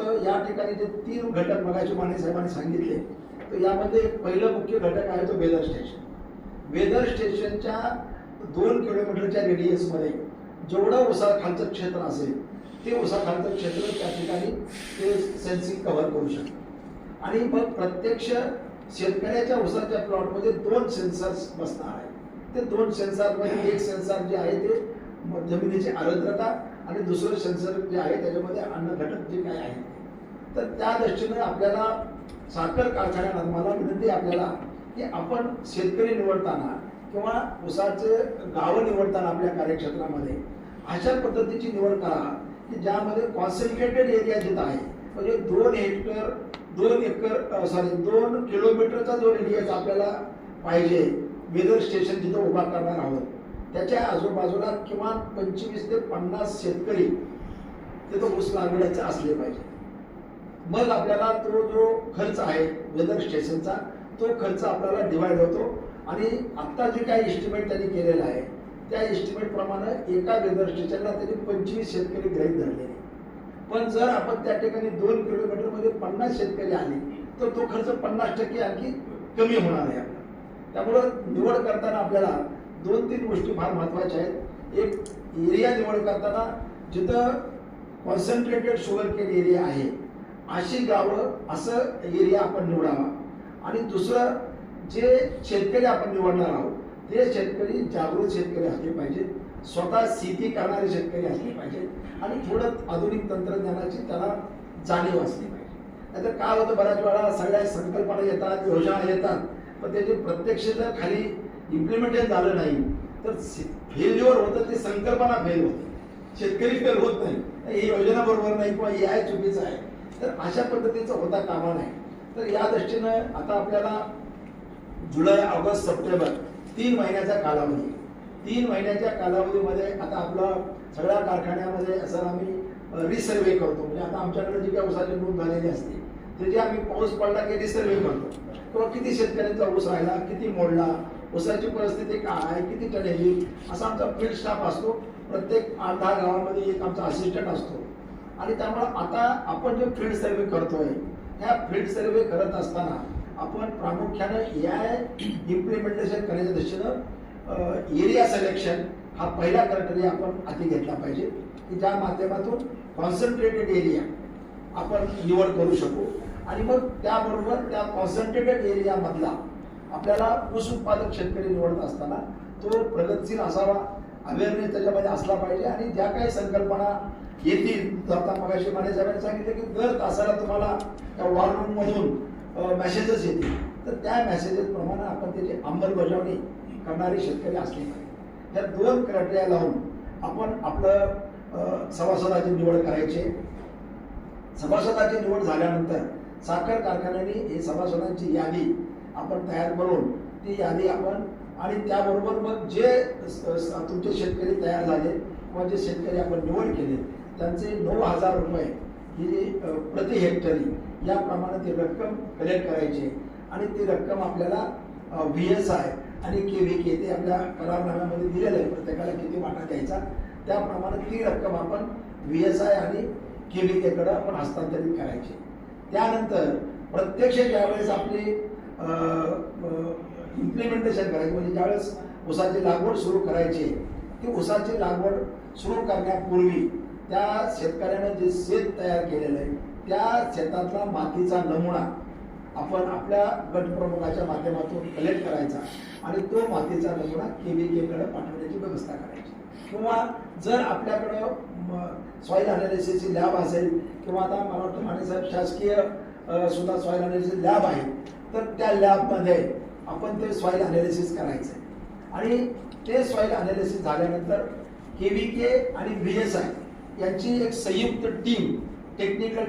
तर या ठिकाणी जे तीन घटक मगाशी माने साहेबांनी सांगितले. तर यामध्ये एक पहिलं मुख्य घटक आहे तो वेदर स्टेशन. वेदर स्टेशनच्या दोन किलोमीटरच्या रेडियसमध्ये जेवढं उसा खालचं क्षेत्र असेल ते उसा खालचं क्षेत्र त्या ठिकाणी ते सेन्सिंग कव्हर करू शकतं. आणि मग प्रत्यक्ष शेतकऱ्याच्या उसाच्या प्लॉटमध्ये दोन सेन्सर्स बसणार आहे ते दोन सेन्सरमध्ये एक सेन्सर जे आहे ते जमिनीची आर्द्रता आणि दुसरं सेन्सर जे आहे त्याच्यामध्ये अन्न घटक जे काय आहे तर त्या दृष्टीने आपल्याला साखर कारखान्यात मला विनंती आपल्याला की आपण शेतकरी निवडताना किंवा उसाचे गावं निवडताना आपल्या कार्यक्षेत्रामध्ये अशा पद्धतीची निवड करा की ज्यामध्ये कॉन्सन्ट्रेटेड एरिया जिथं आहे म्हणजे दोन हेक्टर दोन एकर सॉरी दोन किलोमीटरचा जो रेडियस आपल्याला पाहिजे वेदर स्टेशन जिथं उभा करणार आहोत. त्याच्या आजूबाजूला किमान पंचवीस ते पन्नास शेतकरी तिथं ऊस लागण्याचे असले पाहिजे. मग आपल्याला तो जो खर्च आहे वेदर स्टेशनचा तो खर्च आपल्याला डिवाइड होतो. आणि आत्ता जे काही एस्टिमेट त्यांनी केलेलं आहे त्या एस्टिमेटप्रमाणे एका वेदर स्टेशनला त्यांनी पंचवीस शेतकरी गृहीत धरले पण जर आपण त्या ठिकाणी दोन किलोमीटरमध्ये पन्नास शेतकरी आले तर तो खर्च पन्नास टक्के आणखी कमी होणार आहे आपला. त्यामुळं निवड करताना आपल्याला दोन तीन गोष्टी फार महत्त्वाच्या आहेत. एक एरिया निवड करताना जिथं कॉन्सन्ट्रेटेड शुगर केन एरिया आहे अशी गावं असं एरिया आपण निवडावा. आणि दुसरं जे शेतकरी आपण निवडणार आहोत ते शेतकरी जागृत शेतकरी असले पाहिजेत. स्वतः शेती करणारे शेतकरी असले पाहिजेत. आणि थोडं आधुनिक तंत्रज्ञानाची त्याला जाणीव असली पाहिजे. नाहीतर काय होतं बऱ्याच वेळा सगळ्या संकल्पना येतात योजना येतात. पण त्याचे प्रत्यक्ष जर खाली इम्प्लिमेंटेशन झालं नाही तर फेल्युअर होतं ते संकल्पना फेल होते. शेतकरी फेल होत नाही. ही योजना बरोबर नाही किंवा हे आहे चुकीचं आहे. तर अशा पद्धतीचं होता कामा नाही. तर या दृष्टीनं आता आपल्याला जुलै ऑगस्ट सप्टेंबर तीन महिन्याचा कालावधी. तीन महिन्याच्या कालावधीमध्ये आता आपला सगळ्या कारखान्यामध्ये असं आम्ही रिसर्वे करतो. म्हणजे आता आमच्याकडे जी काही ऊसाची नोंद झालेली असते त्याची आम्ही पाऊस पडला की रिसर्वे करतो किंवा किती शेतकऱ्यांचा ऊस राहिला किती मोडला ऊसाची परिस्थिती काय आहे किती टन येईल असा आमचा फील्ड स्टाफ असतो. प्रत्येक आठ दहा गावामध्ये एक आमचा असिस्टंट असतो. आणि त्यामुळे आता आपण जे फील्ड सर्वे करतोय ह्या फील्ड सर्वे करत असताना आपण प्रामुख्यानं या इम्प्लिमेंटेशन करण्याच्या दृष्टीनं एरिया सिलेक्शन हा पहिला क्रायटेरिया आपण हाती घेतला पाहिजे. की ज्या माध्यमातून कॉन्सन्ट्रेटेड एरिया आपण निवड करू शकू. आणि मग त्याबरोबर त्या कॉन्सन्ट्रेटेड एरियामधला आपल्याला ऊस उत्पादक शेतकरी निवडत असताना तो प्रगतशील असावा अवेअरनेस त्याच्यामध्ये असला पाहिजे. आणि ज्या काही संकल्पना येतील आता मगाशी माने साहेबांनी सांगितलं की दर तासाला तुम्हाला त्या वॉर रूममधून मेसेजेस येतील. तर त्या मेसेजेसप्रमाणे आपण त्याची अंमलबजावणी करणारे शेतकरी असले पाहिजे. या दोन क्रायटेरिया लावून आपण आपलं सभासदाची निवड करायची. सभासदाची निवड झाल्यानंतर साखर कारखान्याने हे सभासदांची यादी आपण तयार करून ती यादी आपण आणि त्याबरोबर मग जे तुमचे शेतकरी तयार झाले किंवा जे शेतकरी आपण निवड केले त्यांचे नऊ हजार रुपये ही प्रति हेक्टरी याप्रमाणे ती रक्कम कलेक्ट करायची. आणि ती रक्कम आपल्याला व्ही एस आय आणि के व्ही के ते आपल्या करारनाम्यामध्ये दिलेलं आहे. प्रत्येकाला किती वाटा द्यायचा? त्याप्रमाणे ती रक्कम आपण व्ही एस आय आणि के व्ही केकडं आपण हस्तांतरित करायची. त्यानंतर प्रत्यक्ष ज्यावेळेस आपली इम्प्लिमेंटेशन करायची म्हणजे ज्यावेळेस ऊसाची लागवड सुरू करायची ती ऊसाची लागवड सुरू करण्यापूर्वी त्या शेतकऱ्यानं जे शेत तयार केलेलं आहे त्या शेतातला मातीचा नमुना आपण आपल्या गटप्रमुखाच्या माध्यमातून कलेक्ट करायचा आणि तो मातीचा नमुना केबीकेकडे पाठवण्याची व्यवस्था करायची. किंवा जर आपल्याकडं सॉईल अनालिसिसची लॅब असेल किंवा आता मला वाटतं मानेसाहेब शासकीय सुद्धा सॉईल अनालिसिस लॅब आहे तर त्या लॅबमध्ये आपण ते सॉईल अनालिसिस करायचं आहे आणि ते सॉईल अनालिसिस झाल्यानंतर के व्ही के आणि व्ही एस आय यांची एक संयुक्त टीम टेक्निकल